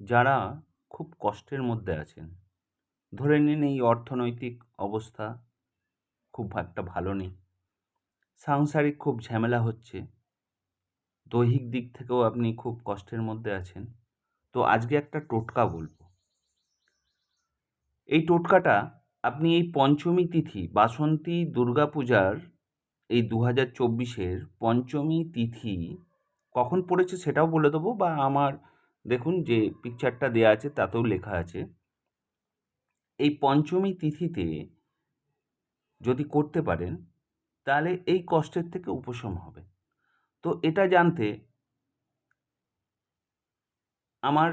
যারা খুব কষ্টের মধ্যে আছেন। ধরে নিন এই অর্থনৈতিক অবস্থা খুব একটা ভালো নেই। সাংসারিক খুব ঝামেলা হচ্ছে। দৈহিক দিক থেকেও আপনি খুব কষ্টের মধ্যে আছেন। তো আজকে একটা টোটকা বলব। এই টোটকাটা আপনি এই পঞ্চমী তিথি, বাসন্তী দুর্গা পূজার এই দু হাজার চব্বিশের পঞ্চমী তিথি কখন পড়েছে সেটাও বলে দেবো বা আমার দেখুন যে পিকচারটা দেওয়া আছে, তাতেও লেখা আছে। এই পঞ্চমী তিথিতে যদি করতে পারেন, তাহলে এই কষ্টের থেকে উপশম হবে। তো এটা জানতে আমার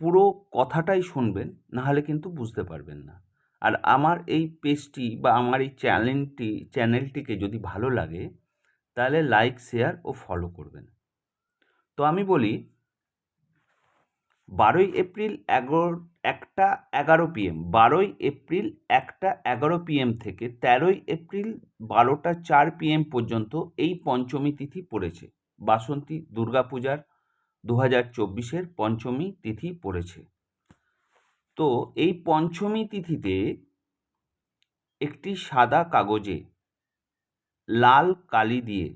পুরো কথাটাই শুনবেন, নাহলে কিন্তু বুঝতে পারবেন না। আর আমার এই পেজটি বা আমার এই চ্যানেলটি চ্যানেলটিকে যদি ভালো লাগে, তাহলে লাইক শেয়ার ও ফলো করবেন। তো আমি বলি বারোই এপ্রিল এগারো, একটা এগারো পিএম বারোই এপ্রিল একটা এগারো পিএম থেকে তেরোই এপ্রিল বারোটা চার পিএম পর্যন্ত এই পঞ্চমী তিথি পড়েছে। বাসন্তী দুর্গাপূজার দু হাজার চব্বিশের পঞ্চমী তিথি পড়েছে। তো এই পঞ্চমী তিথিতে একটি সাদা কাগজে লাল কালি দিয়ে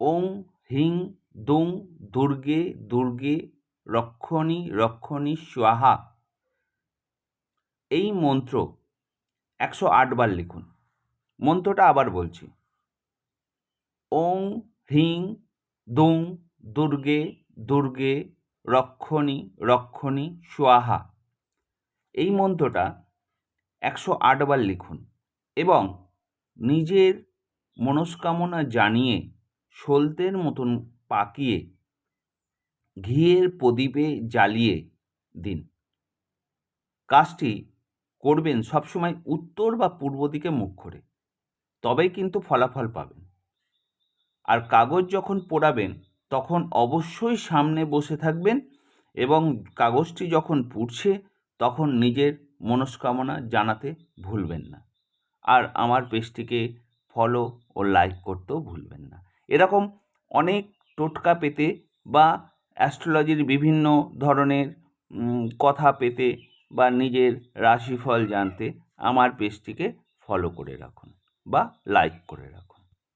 ওং হিং দুং দুর্গে দুর্গে রক্ষণী রক্ষণী স্বাহা। এই মন্ত্র একশো আটবার লিখুন। মন্ত্রটা আবার বলছি। ওং, হ্রিং, দুং, দুর্গে দুর্গে, রক্ষণী রক্ষণী স্বাহা। এই মন্ত্রটা একশো আটবার লিখুন এবং নিজের মনস্কামনা জানিয়ে সলতের মতন পাকিয়ে ঘিয়ের প্রদীপে জ্বালিয়ে দিন। কাজটি করবেন সবসময় উত্তর বা পূর্ব দিকে মুখ করে। তবেই কিন্তু ফলাফল পাবেন। আর কাগজ যখন পোড়াবেন, তখন অবশ্যই সামনে বসে থাকবেন এবং কাগজটি যখন পুড়ছে, তখন নিজের মনস্কামনা জানাতে ভুলবেন না। আর আমার পেজটিকে ফলো ও লাইক করতেও ভুলবেন না। এরকম অনেক টোটকা পেতে বা অ্যাস্ট্রোলজির বিভিন্ন ধরনের কথা পেতে বা নিজের রাশিফল জানতে আমার পেজটিকে ফলো করে রাখুন বা লাইক করে রাখুন।